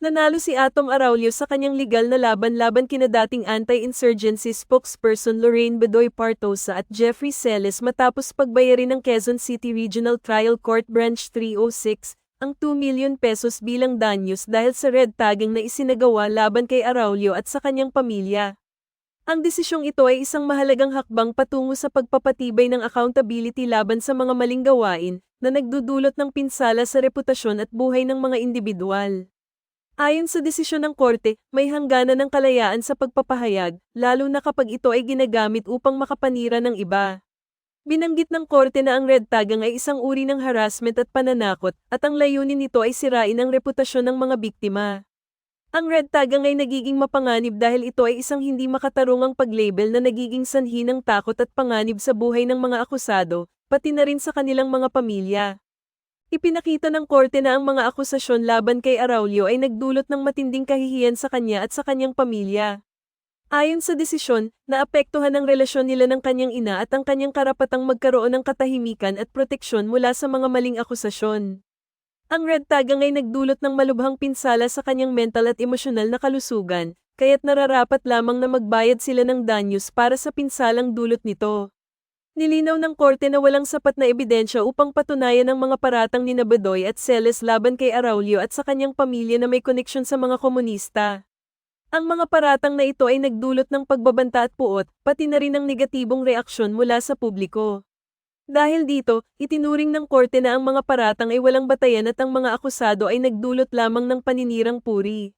Nanalo si Atom Araulio sa kanyang legal na laban laban kina dating anti-insurgency spokesperson Lorraine Bedoy Partosa at Jeffrey Celes matapos pagbayarin ng Quezon City Regional Trial Court Branch 306 ang 2 million pesos bilang danyos dahil sa red tagging na isinagawa laban kay Araulio at sa kanyang pamilya. Ang desisyong ito ay isang mahalagang hakbang patungo sa pagpapatibay ng accountability laban sa mga maling gawain na nagdudulot ng pinsala sa reputasyon at buhay ng mga individual. Ayon sa desisyon ng korte, may hangganan ng kalayaan sa pagpapahayag, lalo na kapag ito ay ginagamit upang makapanira ng iba. Binanggit ng korte na ang red tagging ay isang uri ng harassment at pananakot, at ang layunin nito ay sirain ang reputasyon ng mga biktima. Ang red tagging ay nagiging mapanganib dahil ito ay isang hindi makatarungang paglabel na nagiging sanhi ng takot at panganib sa buhay ng mga akusado, pati na rin sa kanilang mga pamilya. Ipinakita ng korte na ang mga akusasyon laban kay Araulio ay nagdulot ng matinding kahihiyan sa kanya at sa kanyang pamilya. Ayon sa desisyon, naapektuhan ang relasyon nila ng kanyang ina at ang kanyang karapatang magkaroon ng katahimikan at proteksyon mula sa mga maling akusasyon. Ang red tagging ay nagdulot ng malubhang pinsala sa kanyang mental at emosyonal na kalusugan, kaya't nararapat lamang na magbayad sila ng danyos para sa pinsalang dulot nito. Nilinaw ng korte na walang sapat na ebidensya upang patunayan ang mga paratang ni Nabadoy at Celes laban kay Araulio at sa kanyang pamilya na may koneksyon sa mga komunista. Ang mga paratang na ito ay nagdulot ng pagbabanta at puot, pati na rin ng negatibong reaksyon mula sa publiko. Dahil dito, itinuring ng korte na ang mga paratang ay walang batayan at ang mga akusado ay nagdulot lamang ng paninirang puri.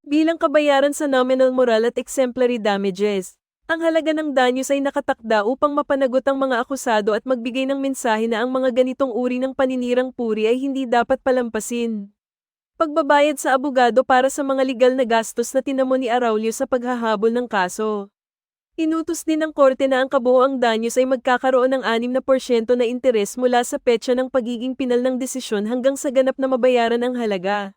Bilang kabayaran sa nominal moral at exemplary damages, ang halaga ng danyos ay nakatakda upang mapanagot ang mga akusado at magbigay ng mensahe na ang mga ganitong uri ng paninirang puri ay hindi dapat palampasin. Pagbabayad sa abogado para sa mga legal na gastos na tinamo ni Araulio sa paghahabol ng kaso. Inutos din ng korte na ang kabuoang danyos ay magkakaroon ng 6% na interes mula sa petsa ng pagiging pinal ng desisyon hanggang sa ganap na mabayaran ang halaga.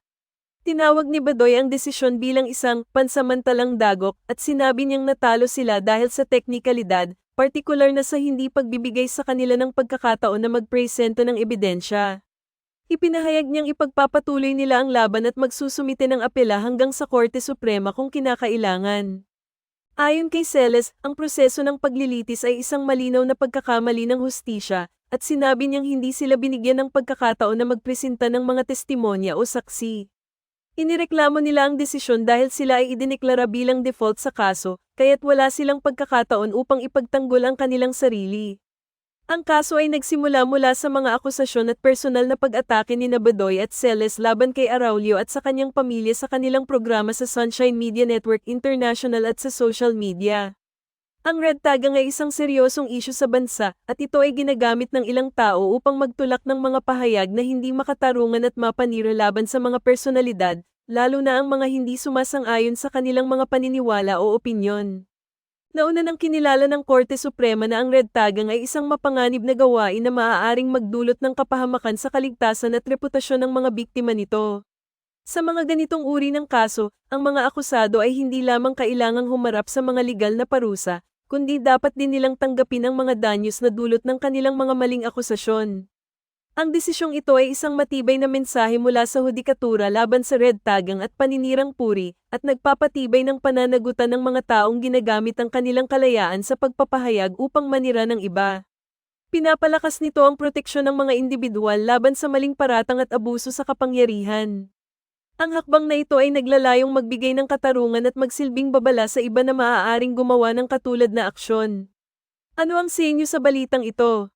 Tinawag ni Badoy ang desisyon bilang isang pansamantalang dagok at sinabi niyang natalo sila dahil sa teknikalidad, partikular na sa hindi pagbibigay sa kanila ng pagkakataon na magpresento ng ebidensya. Ipinahayag niyang ipagpapatuloy nila ang laban at magsusumite ng apela hanggang sa Korte Suprema kung kinakailangan. Ayon kay Celes, ang proseso ng paglilitis ay isang malinaw na pagkakamali ng hustisya, at sinabi niyang hindi sila binigyan ng pagkakataon na magpresenta ng mga testimonya o saksi. Inireklamo nila ang desisyon dahil sila ay idineklara bilang default sa kaso, kaya't wala silang pagkakataon upang ipagtanggol ang kanilang sarili. Ang kaso ay nagsimula mula sa mga akusasyon at personal na pag-atake ni Nabadoy at Celes laban kay Araulio at sa kanyang pamilya sa kanilang programa sa Sunshine Media Network International at sa social media. Ang red tagging ay isang seryosong isyu sa bansa at ito ay ginagamit ng ilang tao upang magtulak ng mga pahayag na hindi makatarungan at mapanira laban sa mga personalidad, lalo na ang mga hindi sumasang-ayon sa kanilang mga paniniwala o opinyon. Nauna nang kinilala ng Korte Suprema na ang red tagging ay isang mapanganib na gawain na maaaring magdulot ng kapahamakan sa kaligtasan at reputasyon ng mga biktima nito. Sa mga ganitong uri ng kaso, ang mga akusado ay hindi lamang kailangang humarap sa mga legal na parusa, kundi dapat din nilang tanggapin ang mga danyos na dulot ng kanilang mga maling akusasyon. Ang desisyong ito ay isang matibay na mensahe mula sa hudikatura laban sa red tagging at paninirang puri, at nagpapatibay ng pananagutan ng mga taong ginagamit ang kanilang kalayaan sa pagpapahayag upang manira ng iba. Pinapalakas nito ang proteksyon ng mga individual laban sa maling paratang at abuso sa kapangyarihan. Ang hakbang na ito ay naglalayong magbigay ng katarungan at magsilbing babala sa iba na maaaring gumawa ng katulad na aksyon. Ano ang sinyo sa balitang ito?